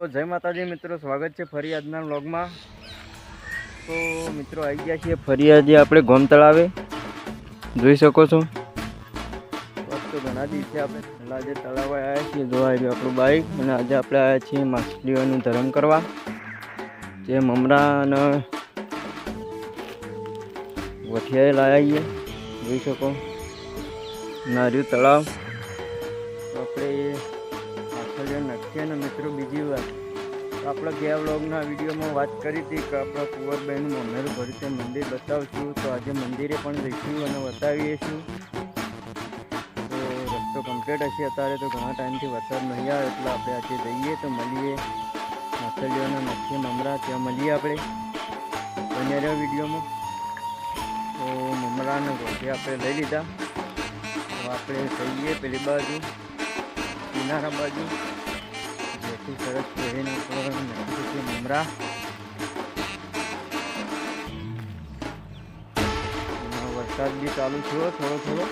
તો જય માતાજી મિત્રો, સ્વાગત છે ફરી આજના વ્લોગમાં. તો મિત્રો આવી ગયા છીએ ફરી આજે આપણે ગોમ તળાવે. જોઈ શકો છો. તો ઘણા દિવસે આપણે. પહેલાં આજે તળાવે આવ્યા છીએ, જોવા આવ્યું આપણું બાઈક. અને આજે આપણે આવ્યા છીએ માછલીઓનું ધરમ કરવા. જે મમરા અને વઠિયાએ લાવ્યા જોઈ શકો. નાર્યું તળાવ. આપણે નાખીએ ને મિત્રો, બીજી વાત. આપણે ગયા વ્લોગના વિડીયોમાં વાત કરી હતી કે આપણે કુંવરબાઈનું મમેરું ભર્યું તે મંદિર બતાવશું. તો આજે મંદિરે પણ જઈશું અને બતાવીએ છું તો રસ્તો કમ્પ્લીટ હશે અત્યારે તો ઘણા ટાઈમથી વરસાદ નહીં આવે, એટલે આપણે આજે જઈએ તો મળીએ. માછલીઓના મચ્છી મમરા, ત્યાં મળીએ આપણે. બન્યા રહ્યો વિડીયોમાં. તો મમરાને ગોઠે આપણે લઈ લીધા. તો આપણે જઈએ પેલી બાજુ, કિનારા બાજુ. જેથી સરસ પહેરીને ઉપર નાખીએ મમરા. વરસાદ બી ચાલુ થયો થોડો થોડો.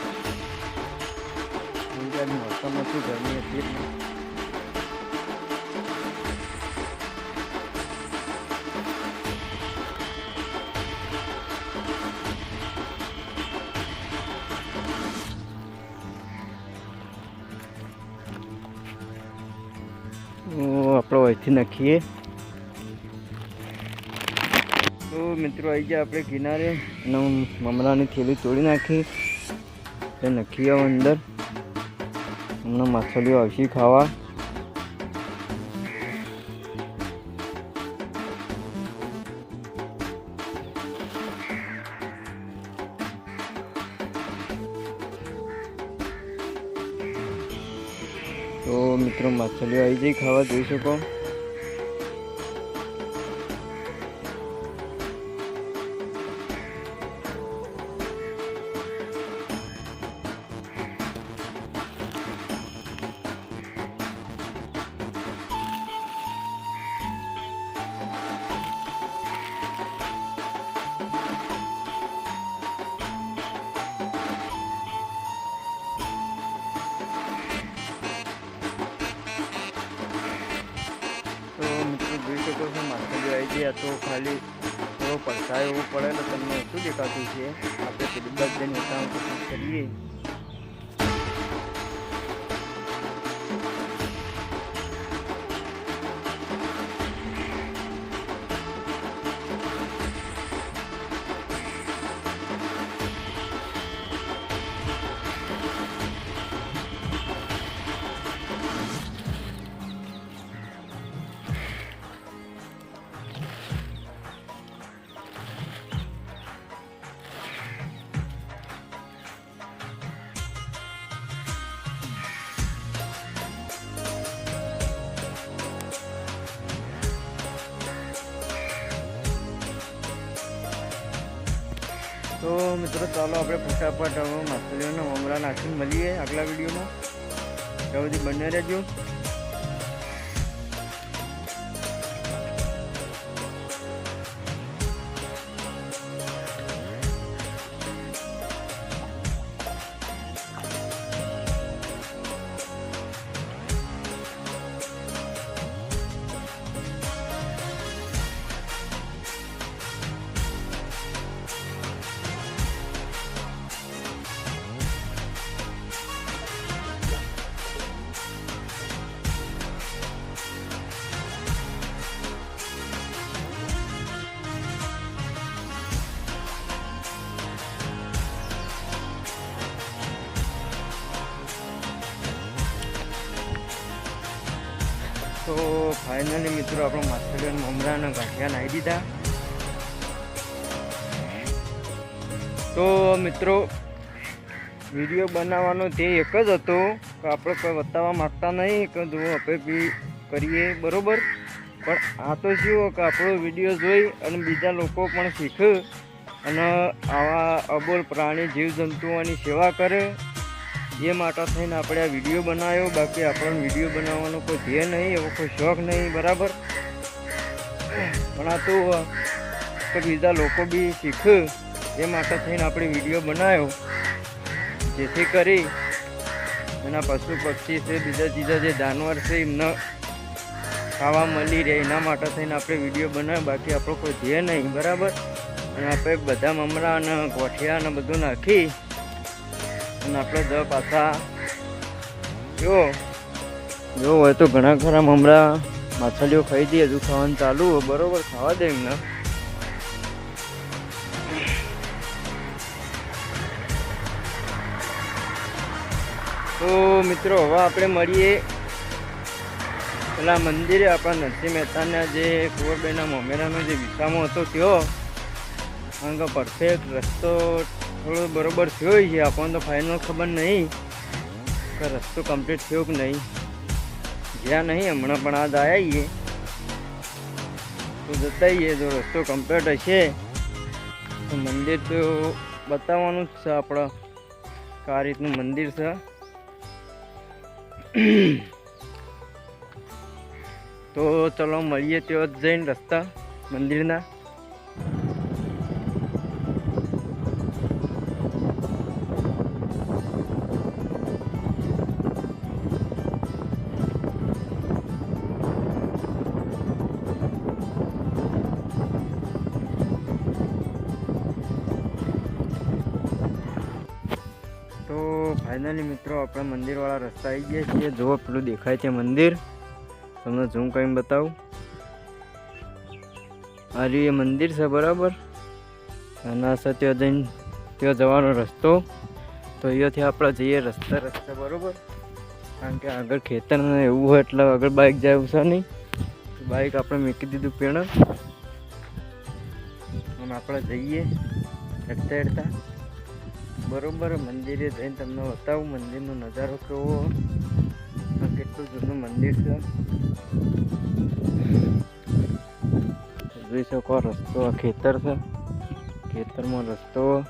મોસમ હતી, ગરમી હતી. આપણે અહીંથી નાખીએ. તો મિત્રો આવી ગયા આપણે કિનારે અને મમરાની થેલી તોડી નાખી. એ નાખી અંદર. હમણાં માછલીઓ આવશે ખાવા. તો મિત્રો માછલીઓ આવી જઈ ખાવા જોઈ શકો. શકો છો માથે આવી ગયા તો ખાલી થોડો પડછાયો એવો પડેલો તમને શું દેખાતું છે? આપણે બાજુ જઈને ઉતાવળ કરીએ. તો મિત્રો, ચાલો આપણે ફટાફટ હવે મમરા નાખીને મળીએ આગલા વિડીયોમાં. ત્યાં સુધી બંને રહેજો. તો ફાઇનલી મિત્રો આપણો માછલીઓના મમરાના ગાંઠિયા નાહી દીધા. તો મિત્રો, વીડિયો બનાવવાનો તે એક જ હતો કે આપણે કોઈ બતાવવા માગતા નહીં કે જો આપણે બી કરીએ, બરાબર? પણ આ તો શું કે આપણો વીડિયો જોઈ અને બીજા લોકો પણ શીખે અને આવા અબોલ પ્રાણી જીવજંતુઓની સેવા કરે એ માટે થઈને આપણે આ વીડિયો બનાવ્યો, બાકી આપણને વીડિયો બનાવવાનો કોઈ ધ્યેય નહીં, એવો કોઈ શોખ નહીં, બરાબર? પણ આ તો બીજા લોકો બી શીખે, એ માટે થઈને આપણે વીડિયો બનાવ્યો. જેથી કરી એના પશુ પક્ષી છે, બીજા બીજા જે જાનવર છે, એમને ખાવા મળી રહે, એના માટે થઈને આપણે વીડિયો બનાવ્યો, બાકી આપણો કોઈ ધ્યેય નહીં, બરાબર? અને આપણે બધા મમરા અને ગોઠિયા અને બધું નાખી અને આપણે જ પાછા. જો. જો હોય તો ઘણા ખરા મમરા માછલીઓ ખાઈ દઈએ હજુ ખાવાનું ચાલુ હોય. બરોબર, ખાવા દે એમને. તો મિત્રો, હવે આપણે મળીએ પેલા મંદિરે આપણા નરસિંહ મહેતાના જે કુંવરબેના મોમેરાનો જે વિસામો હતો ત્યો કારણ કે પરફેક્ટ, રસ્તો થોડો બરોબર થયો છે, આપણને તો ફાઇનલ ખબર નહીં કે રસ્તો કમ્પ્લીટ થયો કે નહીં. જ્યાં નહીં, હમણાં પણ આવ્યા છીએ. તો જતા આવીએ જો રસ્તો કમ્પ્લીટ હશે, તો મંદિર તો બતાવવાનું જ છે આપણે આ રીતનું મંદિર છે. તો ચલો મળીએ તેઓ જઈને રસ્તા મંદિરના. ફાઇનલી મિત્રો, આપણે મંદિરવાળા રસ્તા આવી ગયા છીએ. જુઓ, પેલું દેખાય છે મંદિર. તમને ઝૂમ કરીને બતાવું. આ એ મંદિર છે, બરાબર? અને આ છે જઈને ત્યાં જવાનો રસ્તો. તો અહીંયાથી આપણે જઈએ રસ્તા રસ્તા, બરાબર? કારણ કે આગળ ખેતર એવું હોય એટલે આગળ બાઇક જાય એવું છે નહીં. બાઇક આપણે મૂકી દીધું પેણ. અને આપણે જઈએ હેડતા હેડતા બરોબર મંદિરે જઈને તમને બતાવું, મંદિરનો નજારો કેવો? કેટલું જૂનું મંદિર છે? જોઈ શકો, રસ્તો ખેતર છે. ખેતરમાં રસ્તો.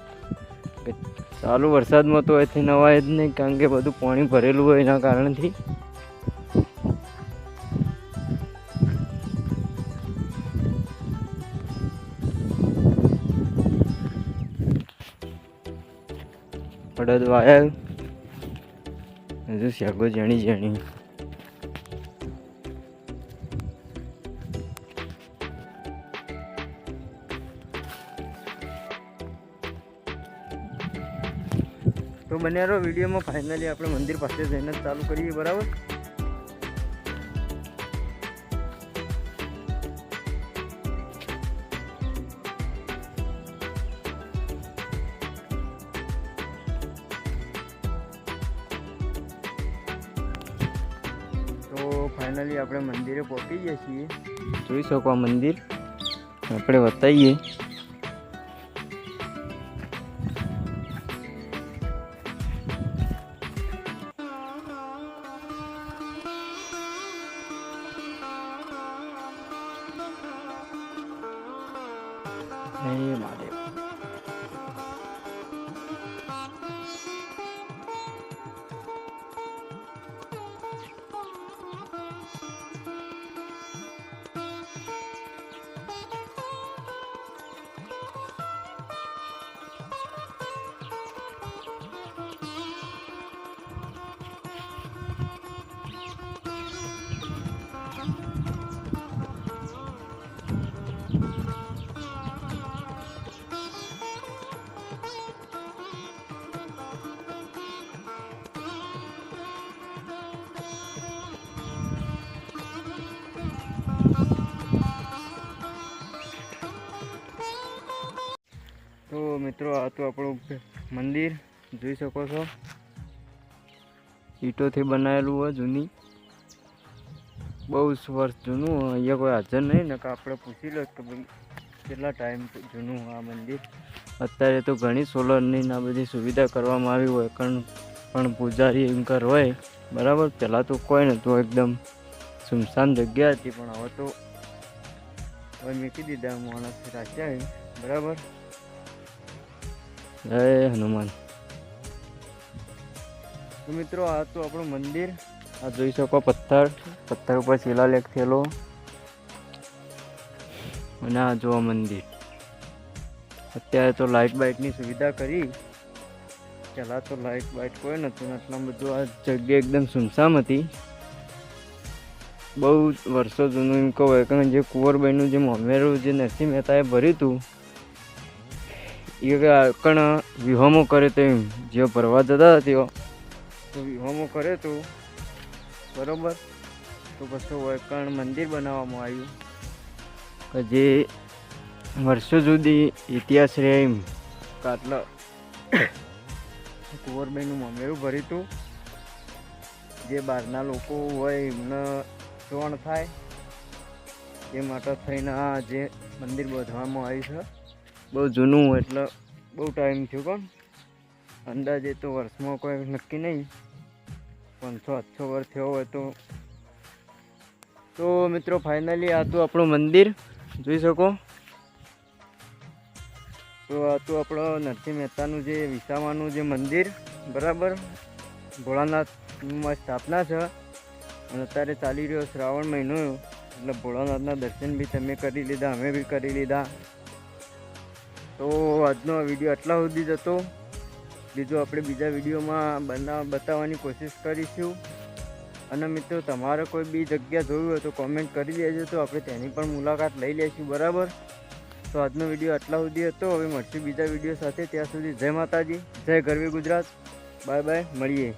ચાલુ વરસાદમાં તો અહીંથી નવાય જ નહીં, કારણ કે બધું પાણી ભરેલું હોય એના કારણથી. અડદ વાયા હજુ શાકો જાણી જાણી. તો બન્યા રહો વિડીયોમાં ફાઇનલી આપણે મંદિર પાસે જઈને ચાલુ કરીએ, બરાબર? ફાઇનલી આપણે મંદિરે પહોંચી ગયા છીએ. જોઈ શકો આ મંદિર. આપણે બતાવીએ. હે મહાદેવ. મિત્રો, આ તો આપણું મંદિર, જોઈ શકો છો. ઈંટોથી બનાવેલું હોય જૂની. બહુ વર્ષ જૂનું, અહીંયા કોઈ હાજર નહીં ને કે આપણે પૂછી લો કે ભાઈ, કેટલા ટાઈમ જૂનું આ મંદિર. અત્યારે તો ઘણી સોલરની ના બધી સુવિધા કરવામાં આવી હોય, પણ પણ પૂજારી એન્કર હોય, બરાબર? પહેલાં તો કોઈ નહોતું, એકદમ સુમસાન જગ્યા હતી, પણ હવે તો હવે મૂકી દીધા માણસ રાખ્યા બરાબર? જય હનુમાન. મિત્રો આ તો આપણું મંદિર. આ જોઈ શકો પથ્થર. પથ્થર ઉપર શિલાલેખ થયેલો. અને આ જોવા મંદિર. અત્યારે તો લાઇટ બાઇટની સુવિધા કરી. પહેલાં તો લાઇટ બાઇટ કોઈ નથી ને આટલા બધું આ જગ્યા એકદમ સુમસામ હતી. બહુ વર્ષો જૂનું એમ કહું કારણ જે કુંવરબાઈનું જે મોમેરું જે નરસિંહ મહેતાએ ભર્યું હતું કણ વિહોમો કરે તો એમ. જેઓ ભરવા જતા તેઓ. તો વિહોમો કરે તો, બરોબર? તો પછી વળકણ મંદિર બનાવવામાં આવ્યું. કે જે વર્ષો સુધી ઇતિહાસ રહે એમ. કાટલા કુંવરબાઈનું મમેરું ભર્યું હતું જે બહારના લોકો હોય એમને જોણ થાય. એ માટે થઈને આ જે મંદિર બાંધવામાં આવ્યું છે. બહુ જૂનું એટલે બહુ ટાઈમ થયો કોણ? અંદાજે તો વર્ષમાં કોઈ નક્કી નહીં. પાંચસો આઠસો વર્ષ થયો હોય તો. તો મિત્રો ફાઇનલી આ તો આપણું મંદિર, જોઈ શકો. તો આ તો આપણો નરસિંહ મહેતાનું જે વિસામાનું જે મંદિર, બરાબર? ભોળાનાથમાં સ્થાપના છે. અને અત્યારે ચાલી રહ્યો શ્રાવણ મહિનો. એટલે ભોળાનાથના દર્શન બી તમે કરી લીધા, અમે બી કરી લીધા. તો આજનો વીડિયો આટલા સુધી જ હતો. બીજું આપણે બીજા વિડીયોમાં બના, બતાવવાની કોશિશ કરીશું. અને મિત્રો, તમારે કોઈ બી જગ્યા જોવી હોય તો કોમેન્ટ કરી દેજો તો આપણે તેની પણ મુલાકાત લઈ લઈશું, બરાબર? તો આજનો વીડિયો આટલા સુધી હતો. હવે મળશું બીજા વીડિયો સાથે. ત્યાં સુધી જય માતાજી, જય ગરવી ગુજરાત. બાય બાય મળીએ.